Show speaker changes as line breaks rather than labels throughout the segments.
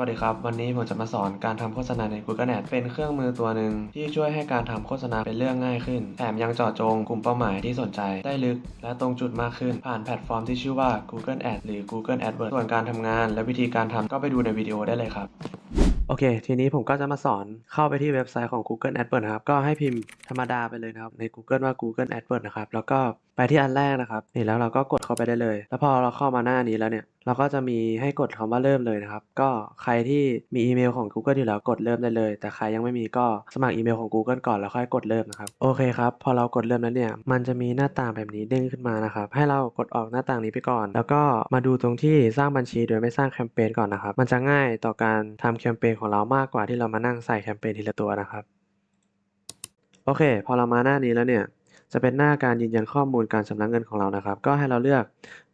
วัสดีครับ วันนี้ผมจะมาสอนการทำโฆษณาใน Google Ads เป็นเครื่องมือตัวหนึ่งที่ช่วยให้การทำโฆษณาเป็นเรื่องง่ายขึ้น แถมยังเจาะจงกลุ่มเป้าหมายที่สนใจได้ลึก และตรงจุดมากขึ้น ผ่านแพลตฟอร์มที่ชื่อว่า Google Ads หรือ Google AdWords ส่วนการทำงานและวิธีการทำก็ไปดูในวิดีโอได้เลยครับ โอเค ทีนี้ผมก็จะมาสอนเข้าไปที่เว็บไซต์ของ Google AdWords นะครับ ก็ให้พิมพ์ธรรมดาไปเลยนะครับ ใน Google ว่า Google AdWords นะครับ แล้วก็ไปที่อันแรกนะครับ นี่แล้วเราก็กดเข้าไปได้เลย แล้วพอเราเข้ามาหน้านี้แล้วเนี่ยเราก็จะมีให้กดคำว่าเริ่มเลยนะครับ ก็ใครที่มีอีเมลของ Google อยู่แล้วกดเริ่มได้เลย แต่ใครยังไม่มีก็สมัครอีเมลของ Google ก่อนแล้วค่อยกดเริ่มนะครับ โอเคครับ พอเรากดเริ่มแล้วเนี่ย มันจะมีหน้าต่างแบบนี้เด้งขึ้นมานะครับ ให้เรากดออกหน้าต่างนี้ไปก่อน แล้วก็มาดูตรงที่สร้างบัญชีโดยไม่สร้างแคมเปญก่อนนะครับ มันจะง่ายต่อการทำแคมเปญของเรามากกว่าที่เรามานั่งใส่แคมเปญทีละตัวนะครับ โอเค พอเรามาหน้านี้แล้วเนี่ย จะเป็นหน้าการยืนยันข้อมูลการชำระเงินของเรานะครับ ก็ให้เราเลือก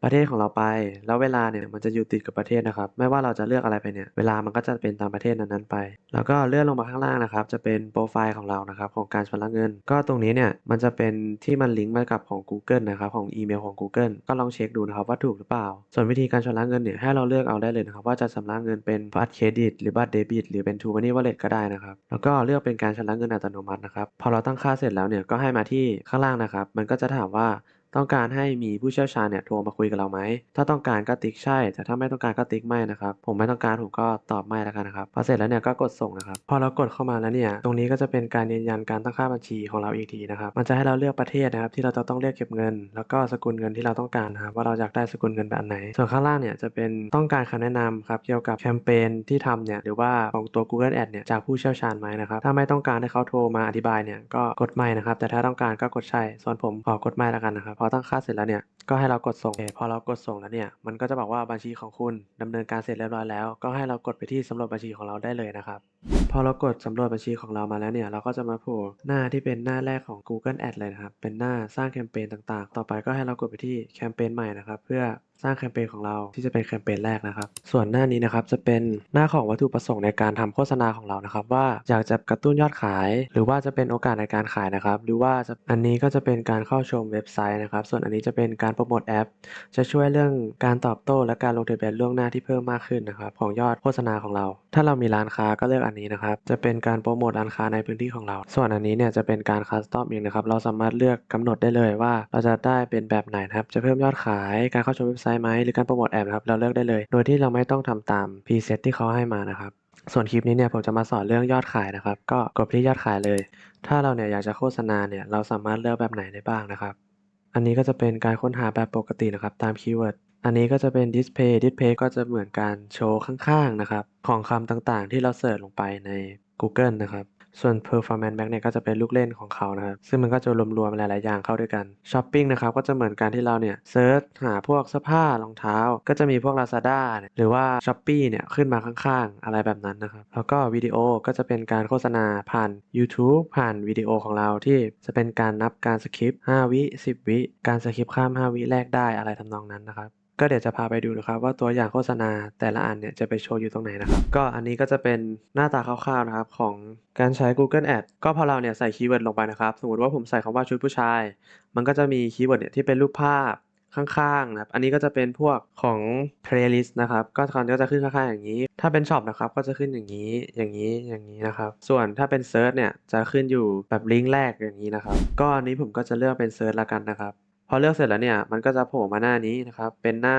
ประเทศของเราไป แล้วเวลาเนี่ยมันจะอยู่ติดกับประเทศนะครับ ไม่ว่าเราจะเลือกอะไรไปเนี่ย เวลามันก็จะเป็นตามประเทศนั้นๆไป แล้วก็เลื่อนลงมาข้างล่างนะครับ จะเป็นโปรไฟล์ของเรานะครับของการชำระเงิน ก็ตรงนี้เนี่ยมันจะเป็นที่มันลิงก์มากับของ Google นะครับของอีเมลของ Google ก็ลองเช็คดูนะครับว่าถูกหรือเปล่า ส่วนวิธีการชำระเงินเนี่ยให้เราเลือกเอาได้เลยนะครับว่าจะชำระเงินเป็นบัตรเครดิตหรือบัตรเดบิตหรือเป็น True Money Wallet ก็ได้นะครับ แล้วก็เลือกเป็นการชำระเงินอัตโนมัตินะครับ พอเราตั้งค่าเสร็จแล้วเนี่ยก็ให้มาที่ข้างล่างนะครับ มันก็จะถามว่า ต้องการให้มีผู้เชี่ยวชาญเนี่ยโทรมาคุยกับเราไหม ถ้าต้องการก็ติ๊กใช่ แต่ถ้าไม่ต้องการก็ติ๊กไม่นะครับ ผมไม่ต้องการผมก็ตอบไม่แล้วกันนะครับ พอเสร็จแล้วเนี่ยก็กดส่งนะครับ พอเรากดเข้ามาแล้วเนี่ย ตรงนี้ก็จะเป็นการยืนยันการตั้งค่าบัญชีของเราอีกทีนะครับ มันจะให้เราเลือกประเทศนะครับที่เราจะต้องเรียกเก็บเงิน แล้วก็สกุลเงินที่เราต้องการนะครับว่าเราอยากได้สกุลเงินแบบไหน ส่วนข้างล่างเนี่ยจะเป็นต้องการคำแนะนำครับเกี่ยวกับแคมเปญที่ทำเนี่ยหรือว่าของตัว Google Ads เนี่ยจากผู้เชี่ยวชาญไหมนะครับถ้าไม่ต้องการให้เขาโทรมาอธิบายเนี่ยก็กดไม่นะครับแต่ถ้าต้องการก็กดใช่ส่วนผมขอกดไม่แล้วกันนะครับพอตั้งค่าเสร็จแล้วเนี่ยก็ให้เรากดส่งเออพอเรากดส่งแล้วเนี่ยมันก็จะบอกว่าบัญชีของคุณดำเนินการเสร็จเรียบร้อยแล้ว ก็ให้เรากดไปที่สำรวจบัญชีของเราได้เลยนะครับพอเรากดสำรวจบัญชีของเรามาแล้วเนี่ยเราก็จะมาโผล่หน้าที่เป็นหน้าแรกของ Google Ads เลยนะครับเป็นหน้าสร้างแคมเปญต่างๆ ต่อไปก็ให้เรากดไปที่แคมเปญใหม่นะครับเพื่อสร้างแคมเปญของเราที่จะเป็นแคมเปญแรกนะครับ ส่วนหน้านี้นะครับจะเป็นหน้าของวัตถุประสงค์ในการทำโฆษณาของเรานะครับ ว่าอยากจะกระตุ้นยอดขาย หรือว่าจะเป็นโอกาสในการขายนะครับ หรือว่าอันนี้ก็จะเป็นการเข้าชมเว็บไซต์นะครับ ส่วนอันนี้จะเป็นการโปรโมทแอป จะช่วยเรื่องการตอบโต้ และการลงทะเบียนล่วงหน้าที่เพิ่มมากขึ้นนะครับของยอดโฆษณาของเรา ถ้าเรามีร้านค้าก็เลือกอันนี้นะครับ จะเป็นการโปรโมทร้านค้าในพื้นที่ของเรา ส่วนอันนี้เนี่ยจะเป็นการคัสตอมเองนะครับ เราสามารถเลือกกำหนดได้เลยว่า เราจะได้เป็นแบบไหนนะครับ จะเพิ่มยอดขาย การเข้าชมเว็บไซต์ไหมหรือการโปรโมทแอปนะครับเราเลือกได้เลย โดยที่เราไม่ต้องทำตามพรีเซตที่เขาให้มานะครับส่วนคลิปนี้เนี่ยผมจะมาสอนเรื่องยอดขายนะครับ ก็กดที่ยอดขายเลย ถ้าเราเนี่ยอยากจะโฆษณาเนี่ยเราสามารถเลือกแบบไหนได้บ้างนะครับ อันนี้ก็จะเป็นการค้นหาแบบปกตินะครับตามคีย์เวิร์ดอันนี้ก็จะเป็น display display ก็จะเหมือนการโชว์ข้างๆนะครับ ของคำต่างๆ ที่เราเสิร์ชลงไปใน Google นะครับส่วน performance max เนี่ยก็จะเป็นลูกเล่นของเขานะครับ ซึ่งมันก็จะรวมๆหลาย ๆ อย่างเข้าด้วยกัน shopping นะครับ ก็จะเหมือนการที่เราเนี่ยเซิร์ชหาพวกเสื้อผ้ารองเท้า ก็จะมีพวก Lazada หรือว่า Shopee เนี่ยขึ้นมาข้างๆ อะไรแบบนั้นนะครับ แล้วก็วิดีโอก็จะเป็นการโฆษณาผ่าน YouTube ผ่านวิดีโอของเราที่จะเป็นการนับการสคริปต์5วิ 10 วิ การสคริปต์ข้าม 5 วิแรกได้อะไรทำนองนั้นนะครับ ก็เดี๋ยวจะพาไปดูนะครับว่าตัวอย่างโฆษณาแต่ละอันเนี่ยจะไปโชว์อยู่ตรงไหนนะครับ ก็อันนี้ก็จะเป็นหน้าตาคร่าวๆนะครับของการใช้ Google Ads ก็พอเราเนี่ยใส่คีย์เวิร์ดลงไปนะครับ สมมติว่าผมใส่คำว่าชุดผู้ชาย มันก็จะมีคีย์เวิร์ดเนี่ยที่เป็นรูปภาพข้างๆนะครับ อันนี้ก็จะเป็นพวกของ playlist นะครับ ก็คอนก็จะขึ้นข้างๆอย่างนี้ ถ้าเป็นช็อปนะครับ ก็จะขึ้นอย่างนี้ อย่างนี้ อย่างนี้นะครับ ส่วนถ้าเป็นเซิร์ชเนี่ย จะขึ้นอยู่แบบลิงก์แรกอย่างนี้นะครับ ก็อันนี้ผมก็จะเลือกเป็นเซิร์ชละกันนะครับ พอเลือกเสร็จแล้วเนี่ยมันก็จะโผล่มาหน้านี้นะครับ เป็นหน้า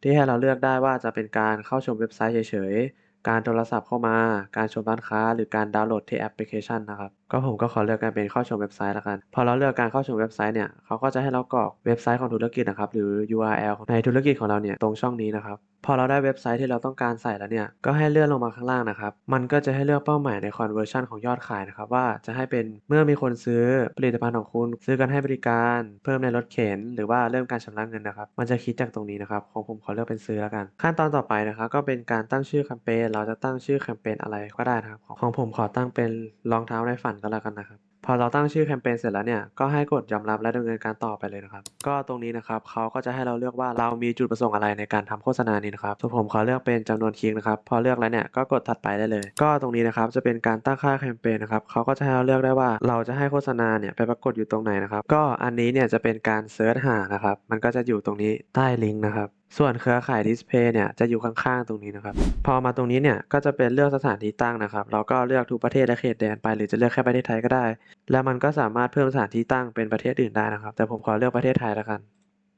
ที่ให้เราเลือกได้ว่าจะเป็นการเข้าชมเว็บไซต์เฉยๆ การโทรศัพท์เข้ามา การชมร้านค้า หรือการดาวน์โหลดที่แอปพลิเคชันนะครับ ก็ผมก็ขอเลือกการเป็นเข้าชมเว็บไซต์ละกัน พอเราเลือกการเข้าชมเว็บไซต์เนี่ยเขาก็จะให้เรากรอกเว็บไซต์ของธุรกิจนะครับหรือ URL ในธุรกิจของเราเนี่ยตรงช่องนี้นะครับพอเราได้เว็บไซต์ที่เราต้องการใส่แล้วเนี่ยก็ให้เลื่อนลงมาข้างล่างนะครับมันก็จะให้เลือกเป้าหมายใน conversion ของยอดขายนะครับว่าจะให้เป็นเมื่อมีคนซื้อผลิตภัณฑ์ของคุณ ซื้อกันให้บริการ เพิ่มในรถเข็น หรือว่าเริ่มการชำระเงินนะครับ มันจะคิดจากตรงนี้นะครับของผมขอเลือกเป็นซื้อแล้วกัน ขั้นตอนต่อไปนะครับก็เป็นการตั้งชื่อแคมเปญเราจะตั้งชื่อแคมเปญอะไรก็ได้นะครับของผมขอตั้งเป็นรองเท้าในฝันก็แล้วกันนะครับ พอเราตั้งชื่อแคมเปญเสร็จแล้วเนี่ย ก็ให้กดยอมรับและดำเนินการต่อไปเลยนะครับ ก็ตรงนี้นะครับเขาก็จะให้เราเลือกว่าเรามีจุดประสงค์อะไรในการทำโฆษณานี้นะครับส่วนผมขอเลือกเป็นจำนวนคลิกนะครับ พอเลือกแล้วเนี่ยก็กดถัดไปได้เลย ก็ตรงนี้นะครับจะเป็นการตั้งค่าแคมเปญนะครับเขาก็จะให้เราเลือกได้ว่าเราจะให้โฆษณาเนี่ยไปปรากฏอยู่ตรงไหนนะครับ ก็อันนี้เนี่ยจะเป็นการเซิร์ชหานะครับ มันก็จะอยู่ตรงนี้ใต้ลิงก์นะครับ ส่วนเครือข่ายดิสเพย์เนี่ยจะอยู่ข้างๆ ตรงนี้นะครับ พอมาตรงนี้เนี่ยก็จะเป็นเลือกสถานที่ตั้งนะครับ เราก็เลือกทุกประเทศและเขตแดนไป หรือจะเลือกแค่ประเทศไทยก็ได้ แล้วมันก็สามารถเพิ่มสถานที่ตั้งเป็นประเทศอื่นได้นะครับ แต่ผมขอเลือกประเทศไทยแล้วกัน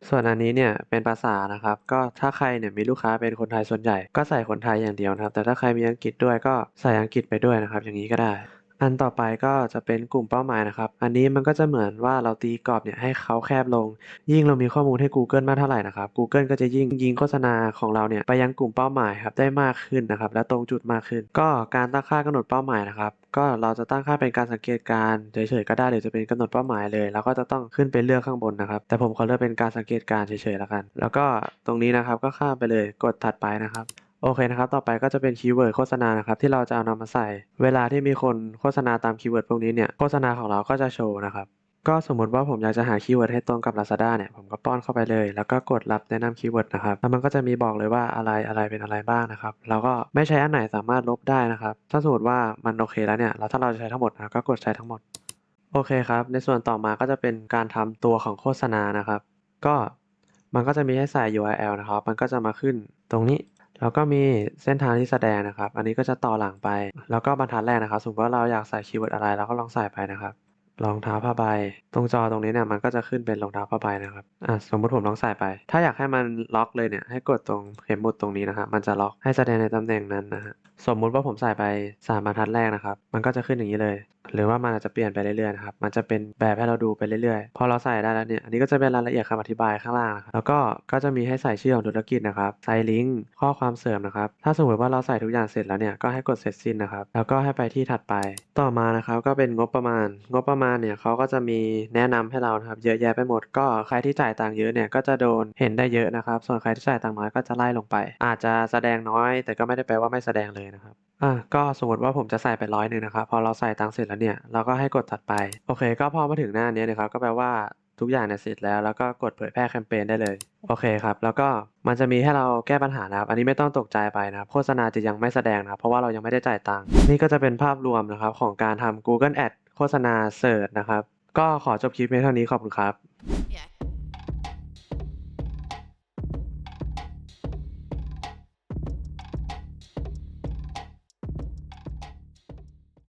ส่วนอันนี้เนี่ยเป็นภาษานะครับ ก็ถ้าใครเนี่ยมีลูกค้าเป็นคนไทยส่วนใหญ่ ก็ใส่คนไทยอย่างเดียวนะครับ แต่ถ้าใครมีอังกฤษด้วยก็ใส่อังกฤษไปด้วยนะครับ อย่างนี้ก็ได้ อันต่อไปก็จะเป็นกลุ่มเป้าหมายนะครับ อันนี้มันก็จะเหมือนว่าเราตีกรอบเนี่ยให้เขาแคบลง ยิ่งเรามีข้อมูลให้ Google มากเท่าไหร่นะครับ Google ก็จะยิ่งยิงโฆษณาของเราเนี่ยไปยังกลุ่มเป้าหมายครับได้มากขึ้นนะครับ และตรงจุดมากขึ้น ก็การตั้งค่ากำหนดเป้าหมายนะครับก็เราจะตั้งค่าเป็นการสังเกตการเฉยๆก็ได้หรือจะเป็นกำหนดเป้าหมายเลยแล้วก็จะต้องขึ้นไปเลือกข้างบนนะครับ แต่ผมขอเลือกเป็นการสังเกตการเฉยๆแล้วกัน แล้วก็ตรงนี้นะครับก็ข้ามไปเลยกดถัดไปนะครับ โอเคนะครับ ต่อไปก็จะเป็นคีย์เวิร์ดโฆษณานะครับที่เราจะเอานำมาใส่ เวลาที่มีคนโฆษณาตามคีย์เวิร์ดพวกนี้เนี่ย โฆษณาของเราก็จะโชว์นะครับ ก็สมมติว่าผมอยากจะหาคีย์เวิร์ดให้ตรงกับ Lazada เนี่ย ผมก็ป้อนเข้าไปเลย แล้วก็กดรับแนะนำคีย์เวิร์ดนะครับ แล้วมันก็จะมีบอกเลยว่าอะไรอะไรเป็นอะไรบ้างนะครับแล้วก็ไม่ใช้อันไหนสามารถลบได้นะครับ ถ้าสมมติว่ามันโอเคแล้วเนี่ย แล้วถ้าเราจะใช้ทั้งหมดนะก็กดใช้ทั้งหมด โอเคครับ ในส่วนต่อมาก็จะเป็นการทำตัวของโฆษณานะครับ ก็มันก็จะมีให้ใส่ URL นะครับ มันก็จะมาขึ้นตรงนี้ แล้วก็มีเส้นทางที่แสดงนะครับ อันนี้ก็จะต่อหลังไป แล้วก็บรรทัดแรกนะครับ สมมติว่าเราอยากใส่คีย์เวิร์ดอะไรเราก็ลองใส่ไปนะครับรองเท้าผ้าใบ ตรงจอตรงนี้เนี่ยมันก็จะขึ้นเป็นรองเท้าผ้าใบนะครับ อะสมมติผมลองใส่ไป ถ้าอยากให้มันล็อกเลยเนี่ยให้กดตรงเข็มหมุดตรงนี้นะครับมันจะล็อกให้แสดงในตำแหน่งนั้นนะฮะ สมมุติว่าผมใส่ไปสามบรรทัดแรกนะครับ มันก็จะขึ้นอย่างนี้เลยหรือว่ามันอาจจะเปลี่ยนไปเรื่อยๆนะครับ มันจะเป็นแบบให้เราดูไปเรื่อยๆ พอเราใส่ได้แล้วเนี่ย อันนี้ก็จะเป็นรายละเอียดคำอธิบายข้างล่างนะครับแล้วก็ ก็จะมีให้ใส่ชื่อของธุรกิจนะครับ ใส่ลิงก์ ข้อความเสริมนะครับ ถ้าสมมติว่าเราใส่ทุกอย่างเสร็จแล้วเนี่ย ก็ให้กดเสร็จสิ้นนะครับ แล้วก็ให้ไปที่ถัดไป ต่อมานะครับ ก็เป็นงบประมาณ งบประมาณเนี่ยเขาก็จะมีแนะนำให้เรานะครับ เยอะแยะไปหมด ก็ใครที่จ่ายตังค์เยอะเนี่ย ก็จะโดนเห็นได้เยอะนะครับ ส่วนใครที่จ่ายตังค์น้อยก็จะไล่ลงไป อาจจะแสดงน้อย แต่ก็ไม่ได้แปลว่าไม่แสดงเลยนะครับ อะก็สมมติว่าผมจะใส่ไปร้อยหนึ่งนะครับ พอเราใส่ตังค์เสร็จแล้วเนี่ย เราก็ให้กดถัดไป โอเค ก็พอมาถึงหน้านี้นะครับ ก็แปลว่าทุกอย่างเนี่ยเสร็จแล้ว แล้วก็กดเผยแพร่แคมเปญได้เลย โอเคครับ แล้วก็มันจะมีให้เราแก้ปัญหานะครับ อันนี้ไม่ต้องตกใจไปนะครับ โฆษณาจะยังไม่แสดงนะครับ เพราะว่าเรายังไม่ได้จ่ายตังค์ นี่ก็จะเป็นภาพรวมนะครับของการทำ Google Ad โฆษณาเสิร์ชนะครับ ก็ขอจบคลิปเพียงเท่านี้ขอบคุณครับ
Yeah,